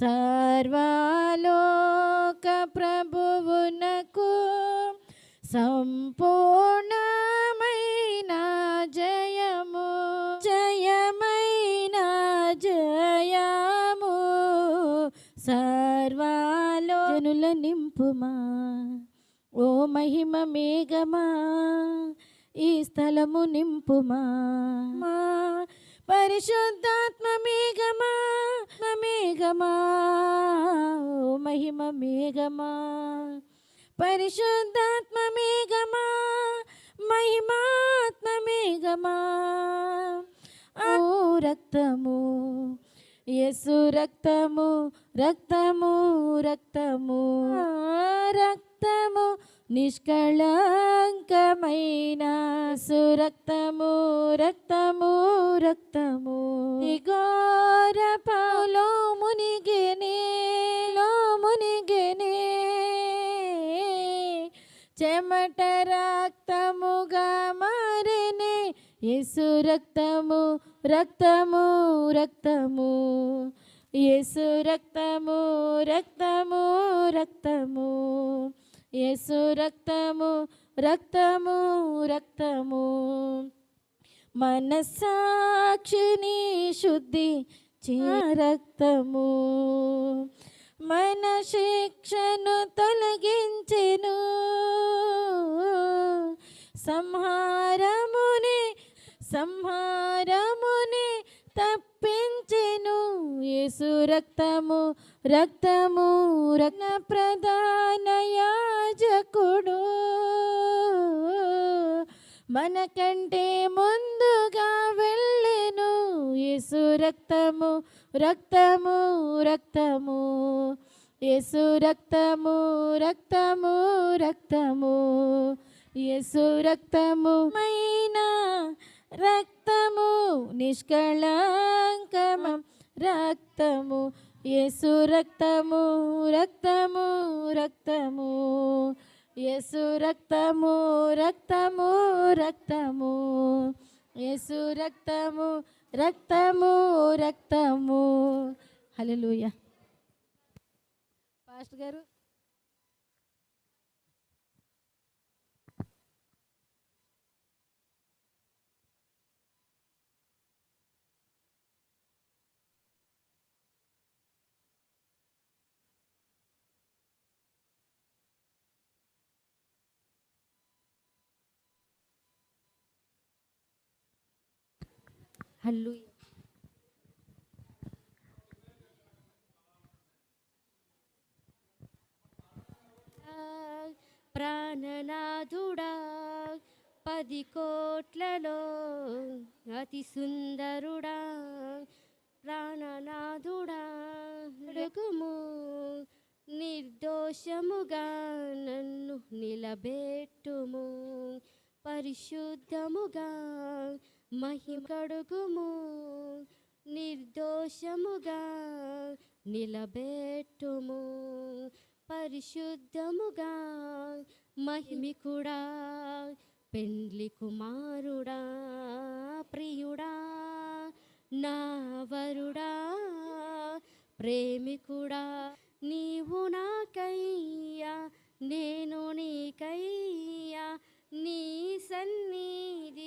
సర్వాలోక ప్రభువునకు సంపూర్ణమైన జయము జయమైన జయము. సర్వాలో జనుల నింపుమా? ఓ మహిమ మేఘమా? ఈ స్థలము నింపుమా? మా పరిశుద్ధాత్మ మేఘమా మేఘమా ఓ మహిమ మేఘమా. పరిశుద్ధాత్మ మేఘమా మహిమాత్మ మేఘమా. ఓ రక్తము యసు రక్తము రక్తము రక్తము. రక్తము నిష్కళంకమైన సురక్తము రక్తము రక్తము. ఘోర పాలో మునిగినే లో మునిగెనే చెమట రక్తముగా మారెనే యేసు రక్తము రక్తము రక్తము. యేసు రక్తము రక్తము రక్తము. యేసు రక్తము రక్తము రక్తము. మనసాక్షిని శుద్ధి రక్తము. మన శిక్షను తొలగించెను. సంహారముని సంహారముని తప్పించెను. యేసు రక్తము రక్తము మనకంటే ముందుగా వెళ్ళెను యేసు రక్తము రక్తము రక్తము. యేసు రక్తము రక్తము రక్తము. యేసు రక్తము మైన రక్తము నిష్కళంకమ రక్తము. యేసు రక్తము రక్తము రక్తము. యేసు రక్తము రక్తము రక్తము. యేసు రక్తము రక్తము రక్తము. హలో పాస్టర్ గారు హల్లు ప్రాణనాథుడా పది కోట్లలో అతి సుందరుడా ప్రాణనాథుడా అడుగుము నిర్దోషముగా నన్ను నిలబెట్టుము పరిశుద్ధముగా మహిమడుగుము నిర్దోషముగా నిలబెట్టుము. పరిశుద్ధముగా మహిమికుడా పెండ్లి కుమారుడా ప్రియుడా నావరుడా ప్రేమికుడా. నీవు నాకయ్యా నేను నీకయ్యా నీ సన్నిధి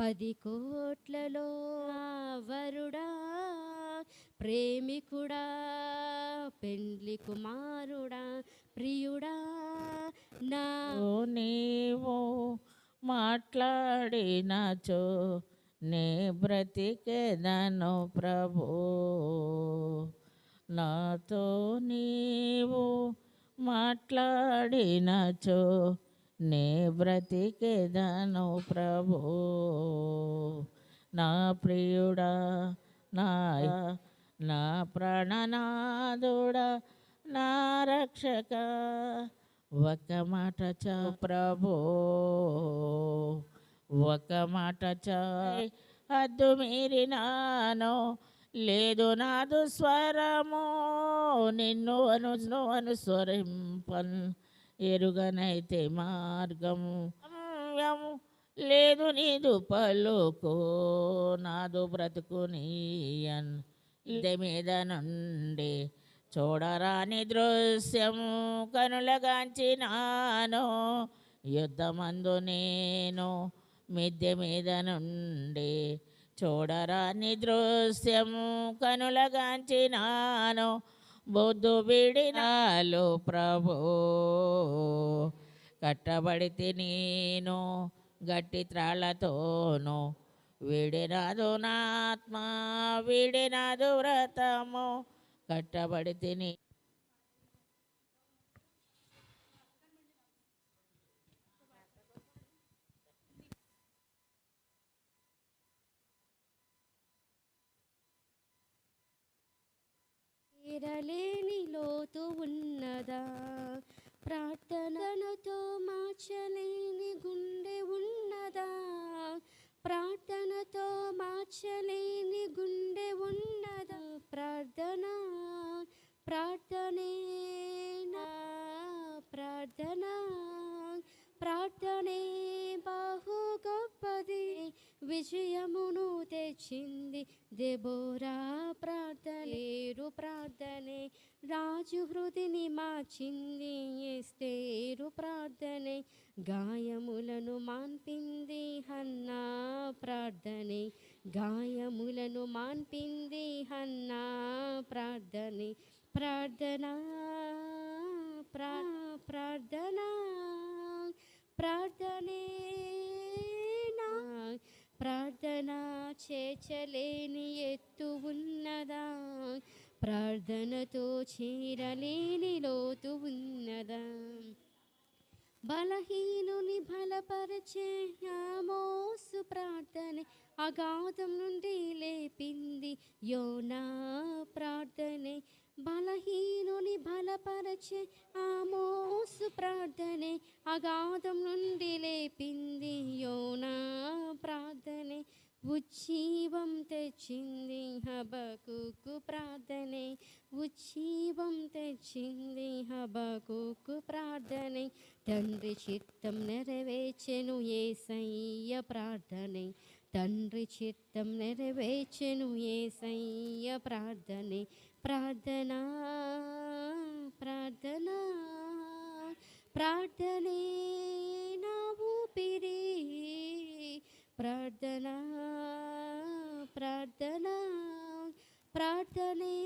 పది కోట్లలో వరుడా ప్రేమికుడా పెండ్లి కుమారుడా ప్రియుడా నా ఓ నీవు మాట్లాడినచో నే బ్రతికెదను ప్రభు. నాతో నీవు మాట్లాడినచో నే బ్రతికెదను ప్రభు. నా ప్రియుడా నా నా ప్రాణనాథుడా నా రక్షక. ఒక మాట చ ప్రభు. ఒక మాట చ అద్దు మీరినాను లేదు నాదు స్వరము. నిన్ను అను అనుస్వరింపన్ ఎరుగనైతే మార్గము లేదు నీదు పలుకో. నాదు బ్రతుకు నీయన్ ఇది మీద నుండి చూడరాని దృశ్యము కనులగాంచినాను. యుద్ధమందు నేను మిద్దె మీద నుండి చూడరాని దృశ్యము కనులగాంచినాను. బొద్దు విడినాలు ప్రభు. కట్టబడితే నేను గట్టి త్రాళ్ళతోను వీడినాదు నాత్మ వీడినాదు వ్రతము. కట్టబడి తీరలేని లోతు ఉన్నదా? ప్రార్థనలతో మార్చలేని గుండె ఉన్నదా? విజయమును తెచ్చింది దెబోరా ప్రార్థనేరు ప్రార్థనే. రాజు హృదిని మార్చింది ఎస్తేరు ప్రార్థనే. గాయములను మాన్పింది హన్నా ప్రార్థనే. గాయములను మాన్పింది హన్నా ప్రార్థనే. ప్రార్థనా ప్రా ప్రార్థన ప్రార్థనే. నా ప్రార్థన చేచలేని ఎత్తు ఉన్నదా? ప్రార్థనతో చేరలేని లోతు ఉన్నదా? బలహీనుని బలపరచే మోసు ప్రార్థనే అగాధం నుండి లేపింది యోనా ప్రార్థనే. బలహీనుని బలపరచే ఆ యేసు ప్రార్థనే అగాధం నుండి లేపింది యోనా ప్రార్థనే ఉజ్జీవం తెచ్చింది హబకుకు ప్రార్థనే ఉజ్జీవం తెచ్చింది హబకుకు ప్రార్థనే తండ్రి చిత్తం నెరవేర్చెను ఏసయ్య ప్రార్థనే తండ్రి చిత్తం నెరవేర్చెను ఏసయ్య ప్రార్థనే ప్రార్థనా ప్రార్థనా. ప్రార్థనే నా ఊపిరి ప్రార్థన ప్రార్థన ప్రార్థనే